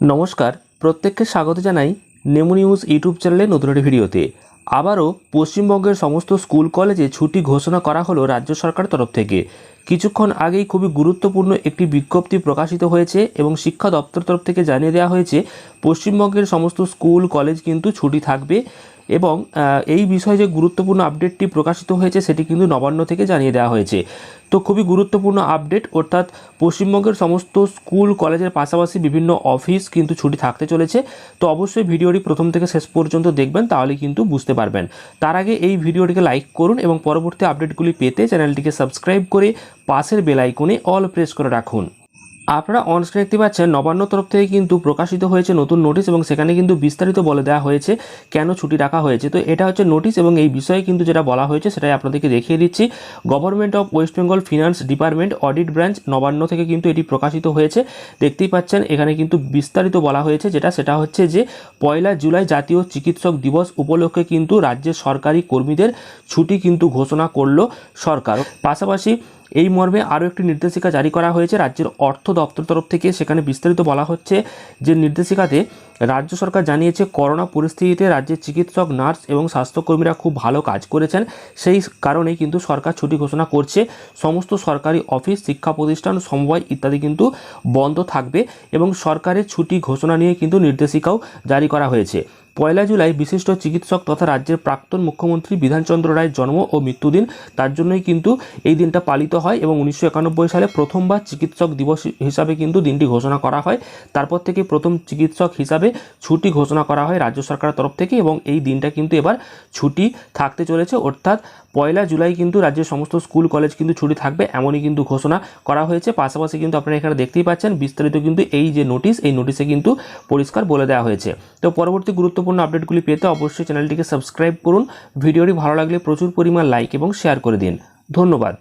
নমস্কার, প্রত্যেককে স্বাগত জানাই নেমু নিউজ ইউটিউব চ্যানেলে নতুন একটি ভিডিওতে। আবারও পশ্চিমবঙ্গের সমস্ত স্কুল কলেজে ছুটি ঘোষণা করা হলো রাজ্য সরকার তরফ থেকে। কিছুক্ষণ আগেই খুবই গুরুত্বপূর্ণ একটি বিজ্ঞপ্তি প্রকাশিত হয়েছে এবং শিক্ষা দপ্তর তরফ থেকে জানিয়ে দেওয়া হয়েছে, পশ্চিমবঙ্গের সমস্ত স্কুল, কলেজ কিন্তু ছুটি থাকবে এবং এই বিষয়ে যে গুরুত্বপূর্ণ আপডেটটি প্রকাশিত হয়েছে সেটি কিন্তু নবান্ন থেকে জানিয়ে দেওয়া হয়েছে। তো খুবই গুরুত্বপূর্ণ আপডেট, অর্থাৎ পশ্চিমবঙ্গের সমস্ত স্কুল, কলেজের পাশাপাশি বিভিন্ন অফিস কিন্তু ছুটি থাকতে চলেছে। তো অবশ্যই ভিডিওটি প্রথম থেকে শেষ পর্যন্ত দেখবেন, তাহলে কিন্তু বুঝতে পারবেন। তার আগে এই ভিডিওটিকে লাইক করুন এবং পরবর্তী আপডেটগুলি পেতে চ্যানেলটিকে সাবস্ক্রাইব করে পাশের বেল আইকনে অল প্রেস করে রাখুন। আপনারা অনস্ক্রিন দেখতে পাচ্ছেন নবান্ন তরফ থেকে কিন্তু প্রকাশিত হয়েছে নতুন নোটিশ এবং সেখানে কিন্তু বিস্তারিত বলে দেওয়া হয়েছে কেন ছুটি রাখা হয়েছে। তো এটা হচ্ছে নোটিশ এবং এই বিষয়ে কিন্তু যেটা বলা হয়েছে সেটাই আপনাদেরকে দেখিয়ে দিচ্ছি। Government of West Bengal finance department audit branch Nabanna থেকে কিন্তু এটি প্রকাশিত হয়েছে। দেখতেই পাচ্ছেন এখানে কিন্তু বিস্তারিত বলা হয়েছে যেটা, সেটা হচ্ছে যে পয়লা জুলাই জাতীয় চিকিৎসক দিবস উপলক্ষে কিন্তু রাজ্যের সরকারি কর্মীদের ছুটি কিন্তু ঘোষণা করল সরকার। পাশাপাশি এই মর্মে আরও একটি নির্দেশিকা জারি করা হয়েছে রাজ্যের অর্থ দপ্তর তরফ থেকে। সেখানে বিস্তারিত বলা হচ্ছে যে নির্দেশিকাতে রাজ্য সরকার জানিয়েছে, করোনা পরিস্থিতিতে রাজ্যের চিকিৎসক, নার্স এবং স্বাস্থ্যকর্মীরা খুব ভালো কাজ করেছেন। সেই কারণেই কিন্তু সরকার ছুটি ঘোষণা করছে। সমস্ত সরকারি অফিস, শিক্ষা প্রতিষ্ঠান, সমবায় ইত্যাদি কিন্তু বন্ধ থাকবে এবং সরকারের ছুটি ঘোষণা নিয়ে কিন্তু নির্দেশিকাও জারি করা হয়েছে। পয়লা জুলাই বিশিষ্ট চিকিৎসক তথা রাজ্যের প্রাক্তন মুখ্যমন্ত্রী বিধানচন্দ্র রায়ের জন্ম ও মৃত্যুদিন তার জন্যই কিন্তু এই দিনটা পালিত হয় এবং উনিশশো একানব্বই সালে প্রথমবার চিকিৎসক দিবস হিসাবে কিন্তু দিনটি ঘোষণা করা হয়। তারপর থেকে প্রথম চিকিৎসক হিসাবে ছুটি ঘোষণা করা হয় রাজ্য সরকারের তরফ থেকে এবং এই দিনটা কিন্তু এবার ছুটি থাকতে চলেছে। অর্থাৎ পয়লা জুলাই কিন্তু রাজ্যের সমস্ত স্কুল, কলেজ কিন্তু ছুটি থাকবে এমনই কিন্তু ঘোষণা করা হয়েছে। পাশাপাশি কিন্তু আপনারা এখানে দেখতেই পাচ্ছেন বিস্তারিত কিন্তু এই যে নোটিশ, এই নোটিশে কিন্তু পরিষ্কার বলে দেওয়া হয়েছে। তো পরবর্তী গুরুত্বপূর্ণ আপডেটগুলি পেতে অবশ্যই চ্যানেলটিকে সাবস্ক্রাইব করুন। ভিডিওটি ভালো লাগলে প্রচুর পরিমাণ লাইক এবং শেয়ার করে দিন। ধন্যবাদ।